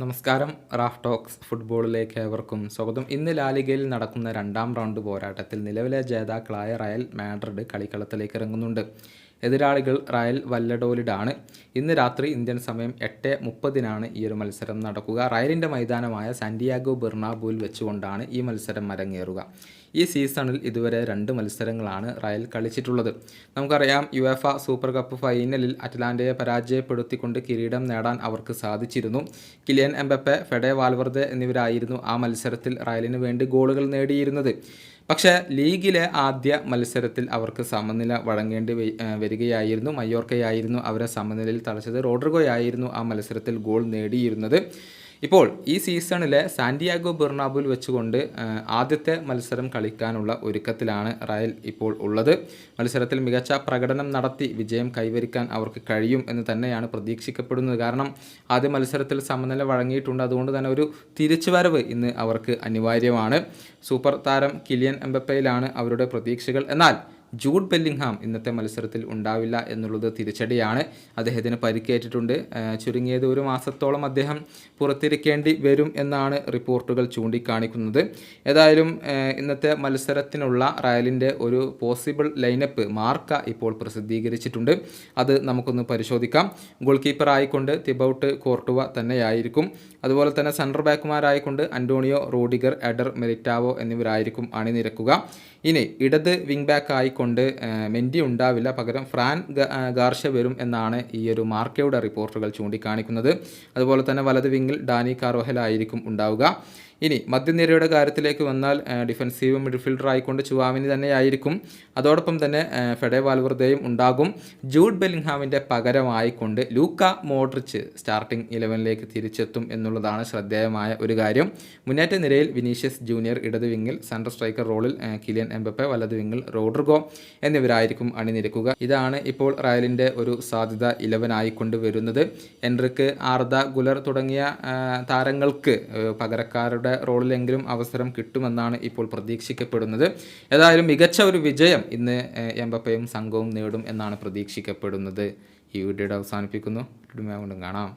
നമസ്കാരം. Raf talks ഫുട്ബോളിലേക്ക് ഏവർക്കും സ്വാഗതം. ഇന്ന് ലാലിഗയിൽ നടക്കുന്ന രണ്ടാം റൗണ്ട് പോരാട്ടത്തിൽ നിലവിലെ ജേതാക്കളായ റയൽ മാഡ്രിഡ് കളിക്കളത്തിലേക്ക് ഇറങ്ങുന്നുണ്ട്. എതിരാളികൾ റയൽ വല്ലഡോലിഡാണ്. ഇന്ന് രാത്രി ഇന്ത്യൻ സമയം എട്ട് മുപ്പതിനാണ് ഈ ഒരു മത്സരം നടക്കുക. റയലിന്റെ മൈതാനമായ സാന്റിയാഗോ ബെർണാബുവിൽ വെച്ചുകൊണ്ടാണ് ഈ മത്സരം അരങ്ങേറുക. ഈ സീസണിൽ ഇതുവരെ രണ്ട് മത്സരങ്ങളാണ് റയൽ കളിച്ചിട്ടുള്ളത്. നമുക്കറിയാം യു എഫ സൂപ്പർ കപ്പ് ഫൈനലിൽ അറ്റ്ലാന്റയെ പരാജയപ്പെടുത്തിക്കൊണ്ട് കിരീടം നേടാൻ അവർക്ക് സാധിച്ചിരുന്നു. കിലിയൻ എംബപ്പെ ഫെഡെ വാൽവർദെ എന്നിവരായിരുന്നു ആ മത്സരത്തിൽ റയലിന് വേണ്ടി ഗോളുകൾ നേടിയിരുന്നത്. പക്ഷേ ലീഗിലെ ആദ്യ മത്സരത്തിൽ അവർക്ക് സമനില വഴങ്ങേണ്ടി വരികയായിരുന്നു. മയോർക്കയായിരുന്നു അവരെ സമനിലയിൽ തളച്ചത്. റോഡ്രിഗോയായിരുന്നു ആ മത്സരത്തിൽ ഗോൾ നേടിയിരുന്നത്. ഇപ്പോൾ ഈ സീസണിലെ സാന്റിയാഗോ ബെർണാബുൽ വെച്ചുകൊണ്ട് ആദ്യത്തെ മത്സരം കളിക്കാനുള്ള ഒരുക്കത്തിലാണ് റയൽ ഇപ്പോൾ ഉള്ളത്. മത്സരത്തിൽ മികച്ച പ്രകടനം നടത്തി വിജയം കൈവരിക്കാൻ അവർക്ക് കഴിയും എന്ന് തന്നെയാണ് പ്രതീക്ഷിക്കപ്പെടുന്നത്. കാരണം ആദ്യ മത്സരത്തിൽ സമനില വഴങ്ങിയിട്ടുണ്ട്. അതുകൊണ്ട് തന്നെ ഒരു തിരിച്ചുവരവ് ഇന്ന് അവർക്ക് അനിവാര്യമാണ്. സൂപ്പർ താരം കിലിയൻ എംബപ്പയിലാണ് അവരുടെ പ്രതീക്ഷകൾ. എന്നാൽ ജൂഡ് ബെല്ലിംഗ്ഹാം ഇന്നത്തെ മത്സരത്തിൽ ഉണ്ടാവില്ല എന്നുള്ളത് തിരിച്ചടിയാണ്. അദ്ദേഹത്തിന് പരിക്കേറ്റിട്ടുണ്ട്. ചുരുങ്ങിയത് ഒരു മാസത്തോളം അദ്ദേഹം പുറത്തിരിക്കേണ്ടി വരും എന്നാണ് റിപ്പോർട്ടുകൾ ചൂണ്ടിക്കാണിക്കുന്നത്. ഏതായാലും ഇന്നത്തെ മത്സരത്തിനുള്ള റയലിന്റെ ഒരു പോസിബിൾ ലൈനപ്പ് മാർക്ക ഇപ്പോൾ പ്രസിദ്ധീകരിച്ചിട്ടുണ്ട്. അത് നമുക്കൊന്ന് പരിശോധിക്കാം. ഗോൾ കീപ്പർ ആയിക്കൊണ്ട് തിബൌട്ട് കോർട്ടുവ തന്നെയായിരിക്കും. അതുപോലെ തന്നെ സെൻട്രൽ ബാക്കുമാരായിക്കൊണ്ട് അന്റോണിയോ റോഡിഗർ എഡർ മെലിറ്റാവോ എന്നിവരായിരിക്കും അണിനിരക്കുക. ഇനി ഇടത് വിംഗ് ബാക്ക് ആയിക്കൊണ്ട് ആ, മെൻഡി ഉണ്ടാവില്ല. പകരം ഫ്രാൻ ഗാർഷ വരും എന്നാണ് ഈ ഒരു മാർക്കയുടെ റിപ്പോർട്ടുകൾ ചൂണ്ടിക്കാണിക്കുന്നത്. അതുപോലെ തന്നെ വലത് വിങ്ങിൽ ഡാനി കാർവഹൽ ആയിരിക്കും ഉണ്ടാവുക. ഇനി മധ്യനിരയുടെ കാര്യത്തിലേക്ക് വന്നാൽ ഡിഫൻസീവ് മിഡ്ഫീൽഡർ ആയിക്കൊണ്ട് ചുവാമിനി തന്നെയായിരിക്കും. അതോടൊപ്പം തന്നെ ഫെഡേ വാൽവർദയും ഉണ്ടാകും. ജൂഡ് ബെല്ലിംഗ്ഹാമിന്റെ പകരമായിക്കൊണ്ട് ലൂക്ക മോഡ്രിച്ച് സ്റ്റാർട്ടിംഗ് ഇലവനിലേക്ക് തിരിച്ചെത്തും എന്നുള്ളതാണ് ശ്രദ്ധേയമായ ഒരു കാര്യം. മുന്നേറ്റ നിരയിൽ വിനീഷ്യസ് ജൂനിയർ ഇടത് വിങ്ങിൽ സെൻട്രൽ സ്ട്രൈക്കർ റോളിൽ കിലിയൻ എംബപ്പെ വലത് വിങ്ങിൽ റോഡ്രിഗോ എന്നിവരായിരിക്കും അണിനിരക്കുക. ഇതാണ് ഇപ്പോൾ റയലിന്റെ ഒരു സാധ്യത ഇലവൻ ആയിക്കൊണ്ട് വരുന്നത്. എൻറിക്ക് ആർദ ഗുലർ തുടങ്ങിയ താരങ്ങൾക്ക് ആ, പകരക്കാരുടെ റോളിലെങ്കിലും അവസരം കിട്ടുമെന്നാണ് ഇപ്പോൾ പ്രതീക്ഷിക്കപ്പെടുന്നത്. ഏതായാലും മികച്ച ഒരു വിജയം ഇന്ന് എംബപ്പയും സംഘവും നേടും എന്നാണ് പ്രതീക്ഷിക്കപ്പെടുന്നത്. ഈ വീഡിയോയുടെ അവസാനിപ്പിക്കുന്നു. വീണ്ടും കാണാം.